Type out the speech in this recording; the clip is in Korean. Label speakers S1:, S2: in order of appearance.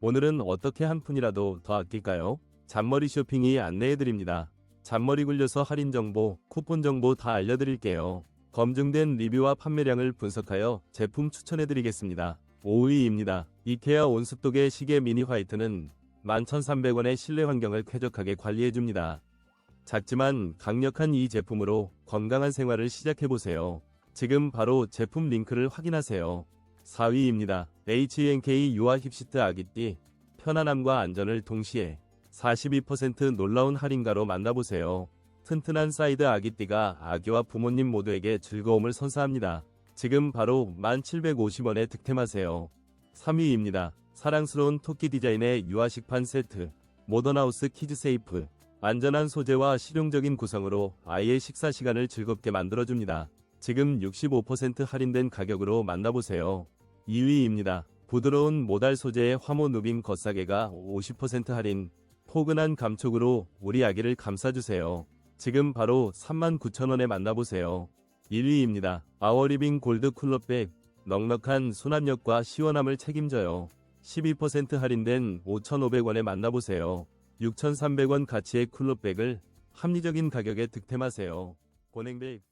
S1: 오늘은 어떻게 한 푼이라도 더 아낄까요? 잔머리 쇼핑이 안내해드립니다. 잔머리 굴려서 할인 정보, 쿠폰 정보 다 알려드릴게요. 검증된 리뷰와 판매량을 분석하여 제품 추천해드리겠습니다. 5위입니다. 이케아 온습도계 시계 미니 화이트는 11,300원의 실내 환경을 쾌적하게 관리해줍니다. 작지만 강력한 이 제품으로 건강한 생활을 시작해보세요. 지금 바로 제품 링크를 확인하세요. 4위입니다. HNK 유아 힙시트 아기띠 편안함과 안전을 동시에 42% 놀라운 할인가로 만나보세요. 튼튼한 사이드 아기띠가 아기와 부모님 모두에게 즐거움을 선사합니다. 지금 바로 1,750원에 득템하세요. 3위입니다. 사랑스러운 토끼 디자인의 유아식판 세트 모던하우스 키즈세이프 안전한 소재와 실용적인 구성으로 아이의 식사 시간을 즐겁게 만들어줍니다. 지금 65% 할인된 가격으로 만나보세요. 2위입니다. 부드러운 모달 소재의 화모 누빔 겉사계가 50% 할인, 포근한 감촉으로 우리 아기를 감싸주세요. 지금 바로 39,000원에 만나보세요. 1위입니다. 아워리빙 골드 쿨러백, 넉넉한 수납력과 시원함을 책임져요. 12% 할인된 5,500원에 만나보세요. 6,300원 가치의 쿨러백을 합리적인 가격에 득템하세요. 고냉백